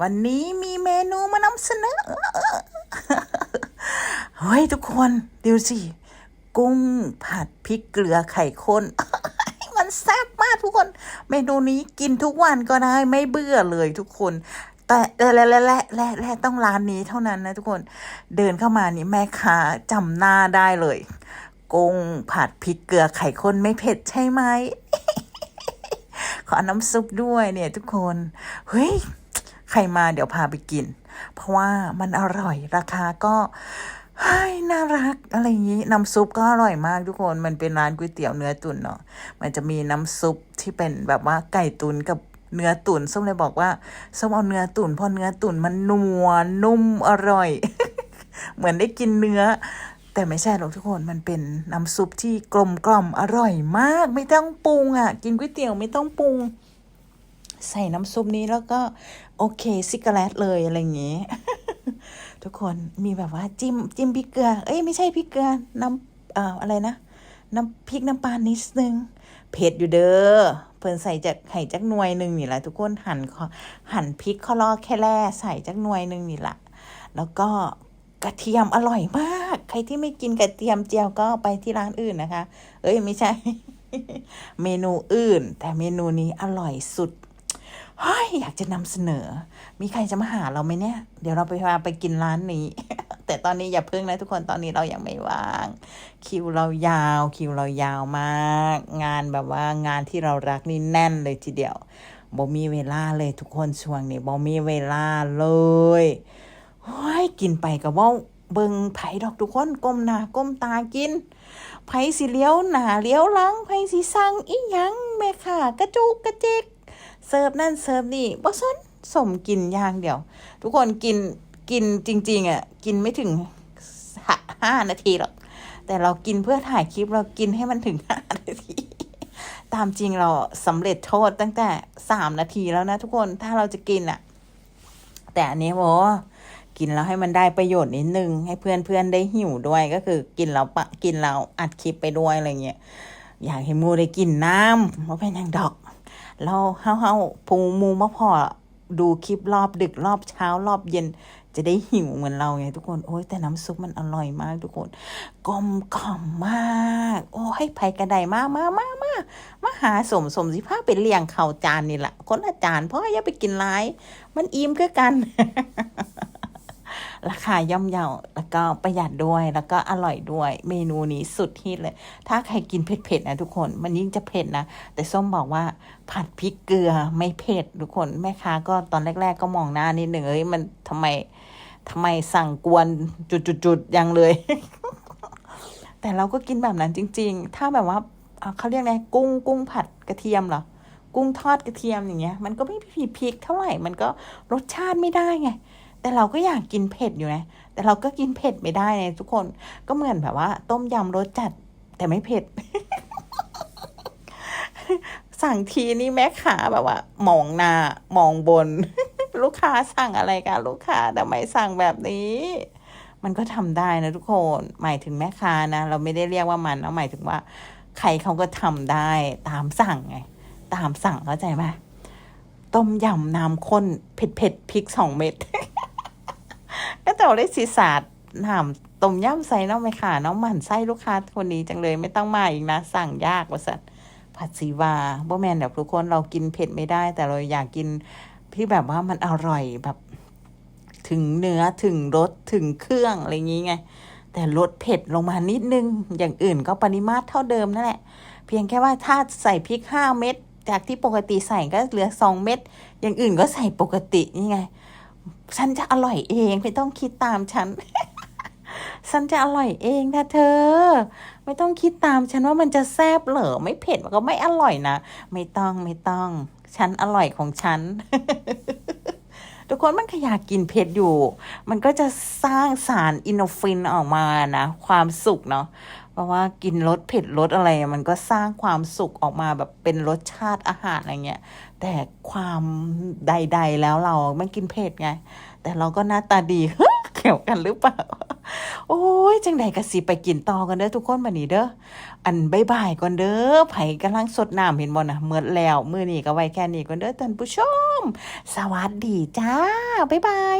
วันนี้มีเมนูมานำเสนอ เฮ้ยทุกคนดูสิ กุ้งผัดพริกเกลือไข่ข้น มันแซ่บมากทุกคน เมนูนี้กินทุกวันก็ได้ไม่เบื่อเลยทุกคน แต่และและและและและต้องร้านนี้เท่านั้นนะทุกคน เดินเข้ามานี่แม่ค้าจำหน้าได้เลย กุ้งผัดพริกเกลือไข่ข้นไม่เผ็ดใช่ไหมขอน้ำซุปด้วยเนี่ยทุกคน เฮ้ย ใครมาเดี๋ยวพาไปกิน เพราะว่ามันอร่อยราคาก็ฮ้ยน่ารักอะไรอย่างนี้น้ำซุปก็อร่อยมากทุกคนมันเป็นร้านก๋วยเตี๋ยวเนื้อตุ๋นเนาะมันจะมีน้ำซุปที่เป็นแบบว่าไก่ตุ๋นกับเนื้อตุ๋นส้มเลยบอกว่าส้มเอาเนื้อตุ๋นเพราะเนื้อตุ๋นมันนัวนุ่มอร่อย เหมือนได้กินเนื้อ แต่ไม่ใช่หรอกทุกคนมันเป็นน้ำซุปที่กลมกล่อมอร่อยมาก ไม่ต้องปรุงอะ กินก๋วยเตี๋ยวไม่ต้องปรุง ใส่น้ำซุปนี้แล้วก็โอเคซิกาเลตเลยอะไรอย่างงี้ทุกคนมีแบบว่าจิ้มจิ้มพริกเกลือ เอ้ยไม่ใช่พริกเกลือน้ำเอ่ออะไรนะ น้ำพริกน้ำปลานิดนึง เผ็ดอยู่เด้อเพิ่นใส่จากไห่จักหน่วยหนึ่งนี่แหละทุกคนหั่นหั่นพริกข้อลอแค่แร่ใส่จักหน่วยหนึ่งนี่แหละแล้วก็กระเทียมอร่อยมาก ใครที่ไม่กินกระเทียมเจียวก็ไปที่ร้านอื่นนะคะ เอ้ยไม่ใช่ เมนูอื่น แต่เมนูนี้อร่อยสุด เฮ้ยอยากจะนำเสนอ มีใครจะมาหาเราไหมเนี่ย เดี๋ยวเราไปพาไปกินร้านนี้ แต่ตอนนี้อย่าเพิ่งนะทุกคนตอนนี้เรายังไม่ว่าง คิวเรายาว คิวเรายาวมาก งานแบบว่างานที่เรารักนี่แน่นเลยทีเดียวบ่มีเวลาเลยทุกคนช่วงนี้บ่มีเวลาเลยเฮ้ยกินไปกับว่าเบิงไผดอกทุกคนก้มหน้าก้มตากินไผสิเลี้ยวหน้าเลี้ยวหลังไผสิสั่งอีหยังแม่ค่ะ กระจุกกระจิก เสิร์ฟนั่นเสิร์ฟนี่บ่สนสมกินอย่างเดียว ทุกคนกินกินจริง ๆ อะ กินไม่ถึงห้านาทีหรอก แต่เรากินเพื่อถ่ายคลิปเรากินให้มันถึงห้านาที ตามจริงเราสำเร็จโทษตั้งแต่สามนาทีแล้วนะทุกคนถ้าเราจะกินอะ แต่อันนี้โมกินแล้วให้มันได้ประโยชน์นิดนึง ให้เพื่อนเพื่อนๆได้หิวด้วยก็คือกินแล้วปะกินแล้วอัดคลิปไปด้วยอะไรเงี้ยอยากให้มูได้กินน้ำว่าเป็นอย่างดอก เราเฮาเฮาพูมูมาพอดูคลิปรอบดึกรอบเช้ารอบเย็น จะได้หิวเหมือนเราไงทุกคน โอ้ยแต่น้ำซุปมันอร่อยมากทุกคนกลมกล่อมมาก โอ้ยไผกระไดมากมามามามาหาสมสมสิภาเป็นเลี้ยงเข่าจานนี่แหละคนละจานเพราะอย่าไปกินหลาย มันอิ่มคือกัน ราคาย่อมเยาแล้วก็ประหยัดด้วย แล้วก็อร่อยด้วย เมนูนี้สุดฮิตเลย ถ้าใครกินเผ็ดๆนะทุกคน มันยิ่งจะเผ็ดนะ แต่ส้มบอกว่าผัดพริกเกลือไม่เผ็ดทุกคน แม่ค้าก็ตอนแรก ๆ ก็มองหน้านิดหนึ่งเอ้ยมันทำไมทำไมสั่งกวนจุดๆๆยังเลย แต่เราก็กินแบบนั้นจริง ๆ ถ้าแบบว่าเอ่อเขาเรียกไงกุ้งกุ้งผัดกระเทียมเหรอกุ้งทอดกระเทียมอย่างเงี้ย มันก็ไม่ผิดพริกเท่าไหร่ มันก็รสชาติไม่ได้ไง แต่เราก็อยากกินเผ็ดอยู่นะ แต่เราก็กินเผ็ดไม่ได้ไงทุกคน ก็เหมือนแบบว่า ต้มยำรสจัดแต่ไม่เผ็ด สั่งทีนี่แม่ค้าแบบว่า มองหน้ามองบน ลูกค้าสั่งอะไรกันลูกค้าแต่ไม่สั่งแบบนี้มันก็ทำได้นะทุกคน หมายถึงแม่ค้านะ เราไม่ได้เรียกว่ามันนะหมายถึงว่า ใครเขาก็ทำได้ตามสั่งไง ตามสั่งเข้าใจไหมต้มยำน้ำข้นเผ็ดเผ็ดพริกสองเม็ด ก็แต่ได้สีสาดน้ำต้มยำใส่น้องไหม่ขาน้องหมั่นไส้ลูกค้าคนนี้จังเลยไม่ต้องมาอีกนะ สั่งยากว่าสัตว์ผัดซีวาบ่แมนแบบทุกคนเรากินเผ็ดไม่ได้ แต่เราอยากกินที่แบบว่ามันอร่อยแบบ ถึงเนื้อถึงรสถึงเครื่องอะไรอย่างงี้ไงแต่ลดเผ็ดลงมานิดนึง อย่างอื่นก็ปริมาตรเท่าเดิมนั่นแหละ เพียงแค่ว่าถ้าใส่พริกห้าเม็ด จากที่ปกติใส่ก็เหลือสองเม็ด อย่างอื่นก็ใส่ปกตินี่ไง ฉันจะอร่อยเองไม่ต้องคิดตามฉัน ฉันจะอร่อยเองนะเธอ ไม่ต้องคิดตามฉันว่ามันจะแซ่บเหรอไม่เผ็ดมันก็ไม่อร่อยนะ ไม่ต้องไม่ต้อง ฉันอร่อยของฉันทุกคนมันก็อยากกินเผ็ดอยู่ มันก็จะสร้างสารอินโนฟินออกมานะ ความสุขเนาะ เพราะว่ากินรสเผ็ดรสอะไร มันก็สร้างความสุขออกมาแบบเป็นรสชาติอาหารอะไรเงี้ย แต่ความใด ๆ แล้วเราไม่กินเผ็ดไง แต่เราก็หน้าตาดีเกี่ยวกันหรือเปล่า โอ้ย จังใดกะสิไปกินต่อกันเด้อทุกคนมานี่เด้อ อันบายบายก่อนเด้อ ไผกำลังสดน้ำเห็นบ่นะเมื่อแล้ว มื้อนี้ก็ไว้แค่นี้ก่อนเด้อท่านผู้ชม สวัสดีจ้าบ๊ายบาย